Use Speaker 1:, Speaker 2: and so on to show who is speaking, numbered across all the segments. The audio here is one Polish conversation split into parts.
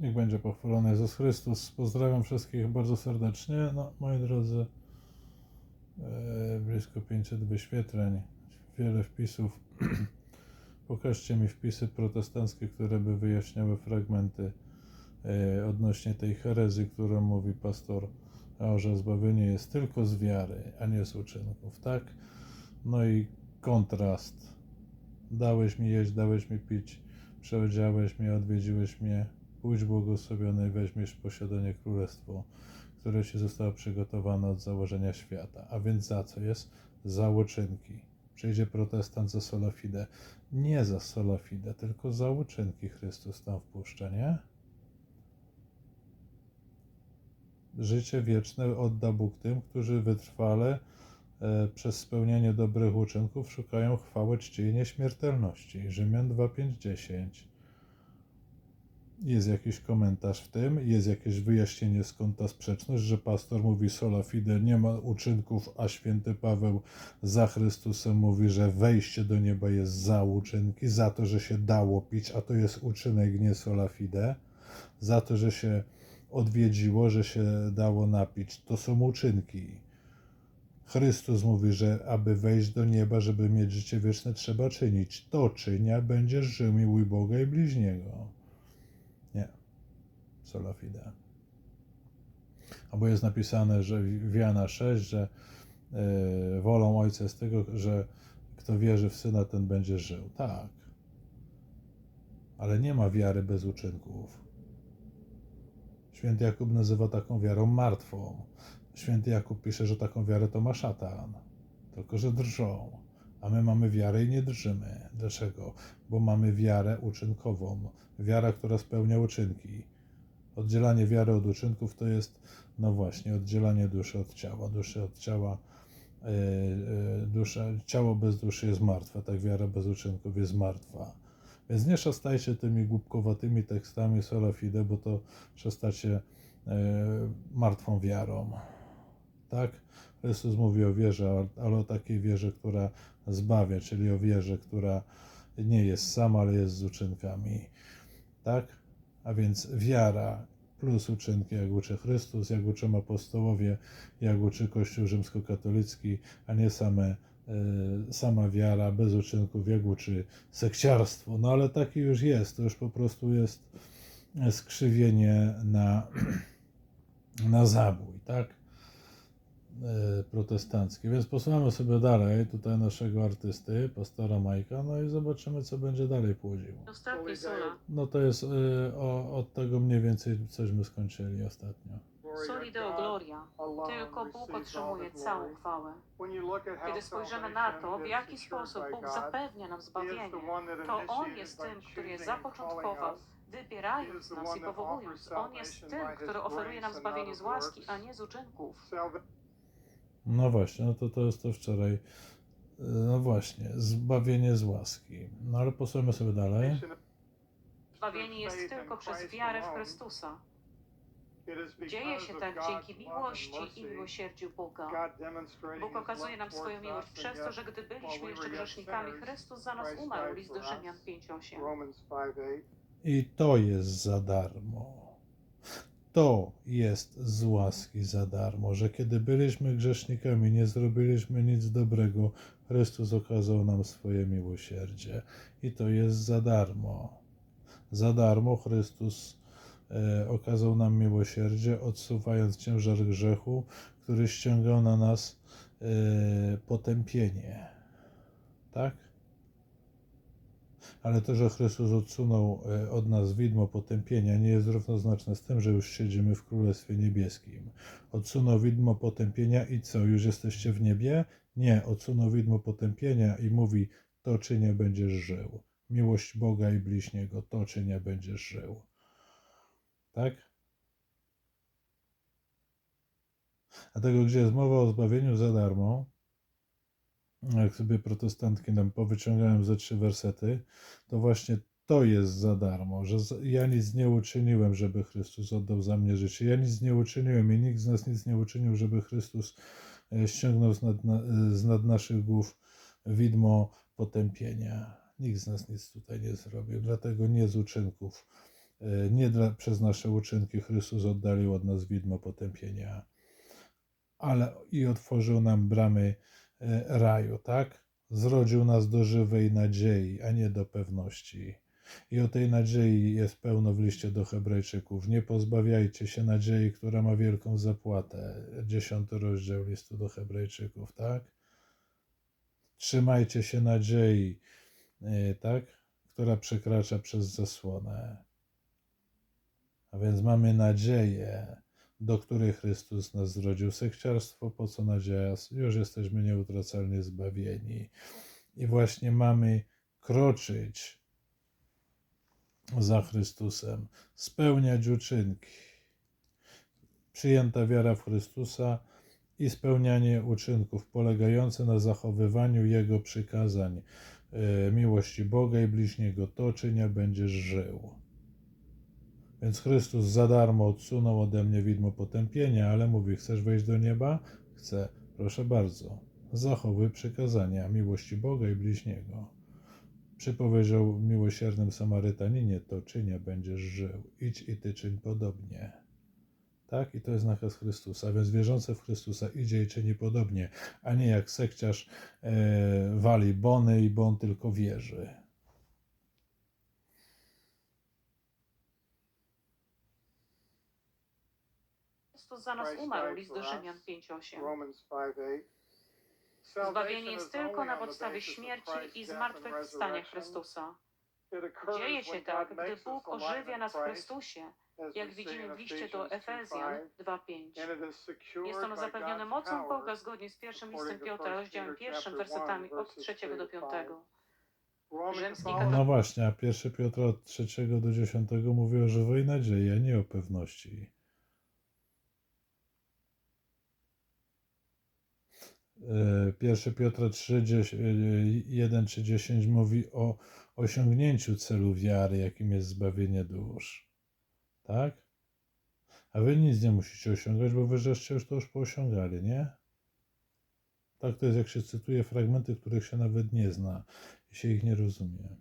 Speaker 1: Niech będzie pochwalony Jezus Chrystus. Pozdrawiam wszystkich bardzo serdecznie. No, moi drodzy, e, blisko 500 wyświetleń, wiele wpisów. Pokażcie mi wpisy protestanckie, które by wyjaśniały fragmenty e, odnośnie tej herezji, którą mówi pastor, że zbawienie jest tylko z wiary, a nie z uczynków, tak? No i kontrast. Dałeś mi jeść, dałeś mi pić, przeodziałeś mnie, odwiedziłeś mnie, pójdź błogosławiony, weźmiesz w posiadanie królestwo, które ci zostało przygotowane od założenia świata. A więc za co jest? Za uczynki. Przyjdzie protestant za sola fide. Nie za sola fide, tylko za uczynki Chrystus tam wpuszcza, nie? Życie wieczne odda Bóg tym, którzy wytrwale e, przez spełnianie dobrych uczynków szukają chwały, czci i nieśmiertelności. Rzymian 2, 5, 10. Jest jakiś komentarz w tym, jest jakieś wyjaśnienie skąd ta sprzeczność, że pastor mówi sola fide, nie ma uczynków, a święty Paweł za Chrystusem mówi, że wejście do nieba jest za uczynki, za to, że się dało pić, a to jest uczynek, nie sola fide, za to, że się odwiedziło, że się dało napić, to są uczynki. Chrystus mówi, że aby wejść do nieba, żeby mieć życie wieczne, trzeba czynić. To czynia, będziesz żył, miłuj Boga i bliźniego. Sola fide. Albo jest napisane, że w Jana 6, że y, wolą Ojca jest tego, że kto wierzy w Syna, ten będzie żył. Tak. Ale nie ma wiary bez uczynków. Święty Jakub nazywa taką wiarą martwą. Święty Jakub pisze, że taką wiarę to ma szatan. Tylko, że drżą. A my mamy wiarę i nie drżymy. Dlaczego? Bo mamy wiarę uczynkową. Wiara, która spełnia uczynki. Oddzielanie wiary od uczynków to jest, no właśnie, oddzielanie duszy od ciała. Duszy od ciała, yy, yy, dusza, ciało bez duszy jest martwe, tak wiara bez uczynków jest martwa. Więc nie szastajcie tymi głupkowatymi tekstami sola fide, bo to szastacie yy, martwą wiarą. Tak? Chrystus mówi o wierze, ale o takiej wierze, która zbawia, czyli o wierze, która nie jest sama, ale jest z uczynkami. Tak? A więc wiara plus uczynki, jak uczy Chrystus, jak uczą apostołowie, jak uczy Kościół rzymskokatolicki, a nie same, y, sama wiara bez uczynków, jak uczy sekciarstwo. No ale taki już jest, to już po prostu jest skrzywienie na, na zabój, tak? E, protestanckie. Więc posłuchamy sobie dalej tutaj naszego artysty, pastora Majka, no i zobaczymy, co będzie dalej płodził.
Speaker 2: Ostatnie sola.
Speaker 1: No to jest y, o, od tego mniej więcej cośmy skończyli ostatnio.
Speaker 2: Soli Deo Gloria. Tylko Bóg otrzymuje całą chwałę. Kiedy spojrzymy na to, w jaki sposób Bóg zapewnia nam zbawienie, to On jest tym, który je zapoczątkował, wybierając nas i powołując. On jest tym, który oferuje nam zbawienie z łaski, a nie z uczynków.
Speaker 1: No właśnie, no to to jest to wczoraj. Y, No właśnie, zbawienie z łaski. No ale posłuchamy sobie dalej.
Speaker 2: Zbawienie jest tylko przez wiarę w Chrystusa. Dzieje się tak dzięki miłości i miłosierdziu Boga. Bóg okazuje nam swoją miłość przez to, że gdy byliśmy jeszcze grzesznikami, Chrystus za nas umarł. List do Rzymian 5:8.
Speaker 1: I to jest za darmo. To jest z łaski za darmo, że kiedy byliśmy grzesznikami, nie zrobiliśmy nic dobrego, Chrystus okazał nam swoje miłosierdzie. I to jest za darmo. Za darmo Chrystus e, okazał nam miłosierdzie, odsuwając ciężar grzechu, który ściągał na nas e, potępienie. Tak? Ale to, że Chrystus odsunął e, od nas widmo potępienia, nie jest równoznaczne z tym, że już siedzimy w Królestwie Niebieskim. Odsunął widmo potępienia i co, już jesteście w niebie? Nie, odsunął widmo potępienia i mówi, to czy nie będziesz żył. Miłość Boga i bliźniego, to czy nie będziesz żył. Tak? Dlatego, gdzie jest mowa o zbawieniu za darmo, jak sobie protestantki nam powyciągałem ze trzy wersety, to właśnie to jest za darmo, że ja nic nie uczyniłem, żeby Chrystus oddał za mnie życie. Ja nic nie uczyniłem i nikt z nas nic nie uczynił, żeby Chrystus e, ściągnął z nad, na, z nad naszych głów widmo potępienia. Nikt z nas nic tutaj nie zrobił, dlatego nie z uczynków e, nie dla, przez nasze uczynki Chrystus oddalił od nas widmo potępienia, ale i otworzył nam bramy e, raju, tak? Zrodził nas do żywej nadziei, a nie do pewności. I o tej nadziei jest pełno w liście do Hebrajczyków. Nie pozbawiajcie się nadziei, która ma wielką zapłatę. Dziesiąty rozdział listu do Hebrajczyków, tak? Trzymajcie się nadziei, e, tak? Która przekracza przez zasłonę. A więc mamy nadzieję, do której Chrystus nas zrodził. Sekciarstwo, po co nadzieja? Już jesteśmy nieutracalnie zbawieni. I właśnie mamy kroczyć za Chrystusem, spełniać uczynki. Przyjęta wiara w Chrystusa i spełnianie uczynków polegające na zachowywaniu Jego przykazań, e, miłości Boga i bliźniego, to czynia będziesz żył. Więc Chrystus za darmo odsunął ode mnie widmo potępienia, ale mówi: Chcesz wejść do nieba? Chcę. Proszę bardzo. Zachowuj przykazania miłości Boga i bliźniego. Przypowiedział miłosiernym Samarytaninie: To czynia będziesz żył. Idź i ty czyń podobnie. Tak? I to jest nakaz Chrystusa. Więc wierzący w Chrystusa idzie i czyni podobnie, a nie jak sekciarz e, wali bony i bon tylko wierzy.
Speaker 2: Chrystus za nas umarł, list do. Rzymian 5:8.
Speaker 3: Romans 5:8.
Speaker 2: Zbawienie jest tylko na podstawie śmierci i zmartwychwstania Chrystusa. Dzieje się tak, gdy Bóg ożywia nas w Chrystusie, jak widzimy w liście do Efezjan 2:5. Jest ono zapewnione mocą Boga zgodnie z pierwszym listem Piotra, rozdziałem pierwszym, wersetami od 3 do 5. Rzymski
Speaker 1: No właśnie, a 1 Piotra od 3 do 10 mówi o żywej nadziei, a nie o pewności. 1 Piotra 3, 1 czy 10 mówi o osiągnięciu celu wiary, jakim jest zbawienie dusz. Tak? A wy nic nie musicie osiągać, bo wy żeście już to już poosiągali, nie? Tak to jest, jak się cytuje fragmenty, których się nawet nie zna i się ich nie rozumie.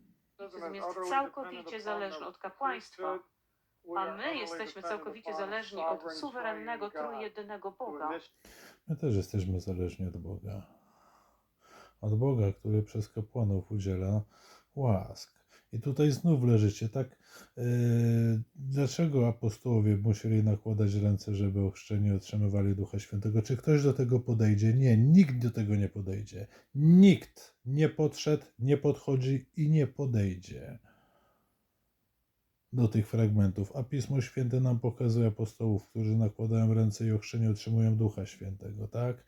Speaker 2: Jest całkowicie zależny od kapłaństwa, a my jesteśmy całkowicie zależni od suwerennego, trójjedynego Boga.
Speaker 1: My też jesteśmy zależni od Boga. Od Boga, który przez kapłanów udziela łask. I tutaj znów leżycie, tak? Yy, dlaczego apostołowie musieli nakładać ręce, żeby ochrzczeni otrzymywali Ducha Świętego? Czy ktoś do tego podejdzie? Nie, nikt do tego nie podejdzie. Nikt nie podszedł, nie podchodzi i nie podejdzie do tych fragmentów. A Pismo Święte nam pokazuje apostołów, którzy nakładają ręce i ochrzczenie otrzymują Ducha Świętego, tak?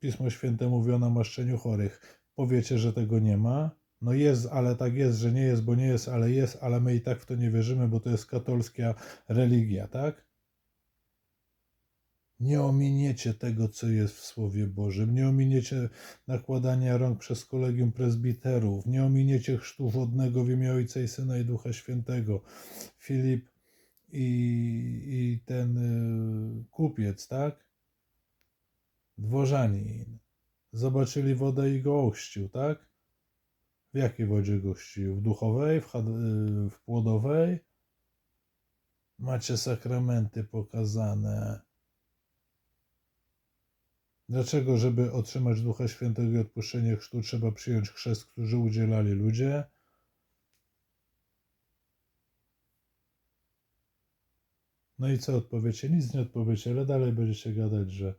Speaker 1: Pismo Święte mówi o namaszczeniu chorych. Powiecie, że tego nie ma? No jest, ale tak jest, że nie jest, bo nie jest, ale jest, ale my i tak w to nie wierzymy, bo to jest katolicka religia, tak? Nie ominiecie tego, co jest w Słowie Bożym, nie ominiecie nakładania rąk przez kolegium prezbiterów, nie ominiecie chrztu wodnego w imię Ojca i Syna i Ducha Świętego. Filip i, i ten y, kupiec, tak? Dworzanin. Zobaczyli wodę i go ochrzcił, tak? W jakiej wodzie go? W duchowej? W, y, w płodowej? Macie sakramenty pokazane. Dlaczego, żeby otrzymać Ducha Świętego i odpuszczenie chrztu, trzeba przyjąć chrzest, który udzielali ludzie? No i co odpowiecie? Nic nie odpowiecie, ale dalej będziecie gadać, że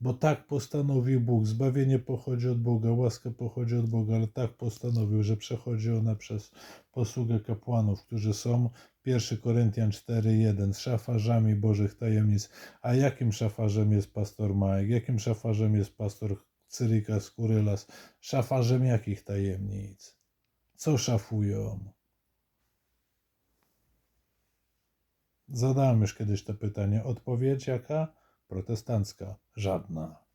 Speaker 1: bo tak postanowił Bóg, zbawienie pochodzi od Boga, łaska pochodzi od Boga, ale tak postanowił, że przechodzi ona przez posługę kapłanów, którzy są 1 Koryntian 4:1 szafarzami Bożych tajemnic. A jakim szafarzem jest pastor Majek? Jakim szafarzem jest pastor Cyrikas Kurylas? Szafarzem jakich tajemnic? Co szafują? Zadałem już kiedyś to pytanie. Odpowiedź jaka? Protestancka. Żadna.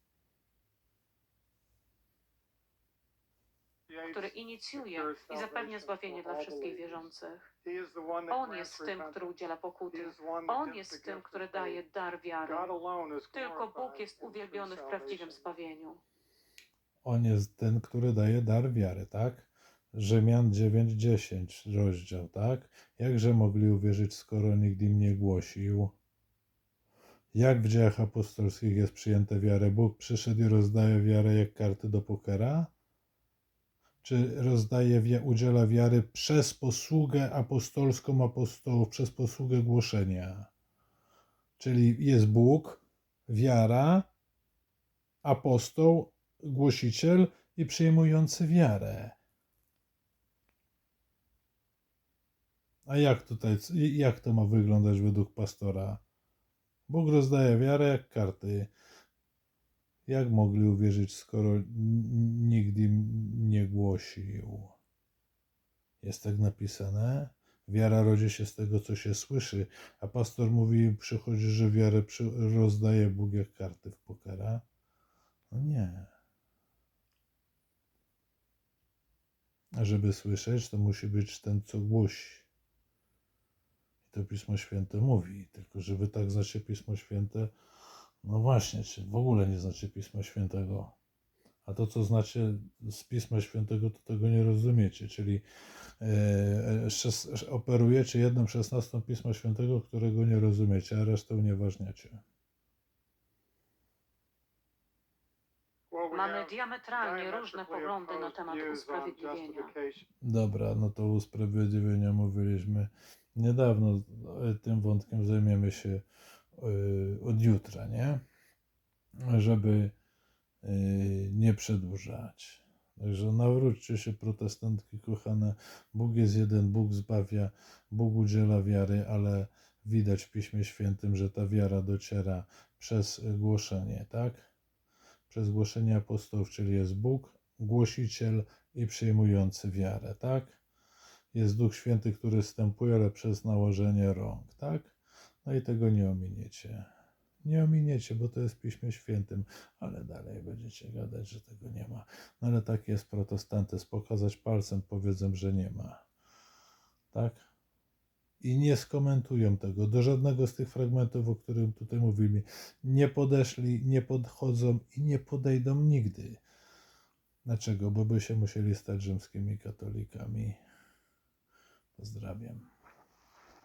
Speaker 2: który inicjuje i zapewnia zbawienie dla wszystkich wierzących. On jest tym, który udziela pokuty. On jest tym, który daje dar wiary. Tylko Bóg jest uwielbiony w prawdziwym zbawieniu.
Speaker 1: On jest ten, który daje dar wiary, tak? Rzymian 9:10 rozdział, tak? Jakże mogli uwierzyć, skoro nikt im nie głosił? Jak w dziejach apostolskich jest przyjęte wiarę? Bóg przyszedł i rozdaje wiarę jak karty do pokera? Czy rozdaje, udziela wiary przez posługę apostolską apostołów, przez posługę głoszenia? Czyli jest Bóg, wiara, apostoł, głosiciel i przyjmujący wiarę. A jak tutaj, jak to ma wyglądać według pastora? Bóg rozdaje wiarę jak karty. Jak mogli uwierzyć, skoro n- nikt im nie głosił? Jest tak napisane. Wiara rodzi się z tego, co się słyszy, a pastor mówi, przychodzi, że wiarę rozdaje Bóg jak karty w pokera. No nie. A żeby słyszeć, to musi być ten, co głosi. I to Pismo Święte mówi. Tylko żeby tak znacie Pismo Święte, no właśnie, czy w ogóle nie znacie Pisma Świętego. A to, co znacie z Pisma Świętego, to tego nie rozumiecie. Czyli szes, operujecie jedną szesnastą Pisma Świętego, którego nie rozumiecie, a resztę unieważniacie.
Speaker 2: Mamy diametralnie różne poglądy na temat usprawiedliwienia.
Speaker 1: Dobra, no to usprawiedliwienia mówiliśmy niedawno. Tym wątkiem zajmiemy się od jutra, nie? Żeby e, nie przedłużać. Także nawróćcie się, protestantki kochane. Bóg jest jeden, Bóg zbawia, Bóg udziela wiary, ale widać w Piśmie Świętym, że ta wiara dociera przez głoszenie, tak? Przez głoszenie apostołów, czyli jest Bóg, głosiciel i przyjmujący wiarę, tak? Jest Duch Święty, który wstępuje, ale przez nałożenie rąk, tak? No i tego nie ominiecie. Nie ominiecie, bo to jest w Piśmie Świętym, ale dalej będziecie gadać, że tego nie ma. No ale tak jest protestantyzm, pokazać palcem powiedzą, że nie ma. Tak? I nie skomentują tego. Do żadnego z tych fragmentów, o którym tutaj mówili, nie podeszli, nie podchodzą i nie podejdą nigdy. Dlaczego? Bo by się musieli stać rzymskimi katolikami. Pozdrawiam.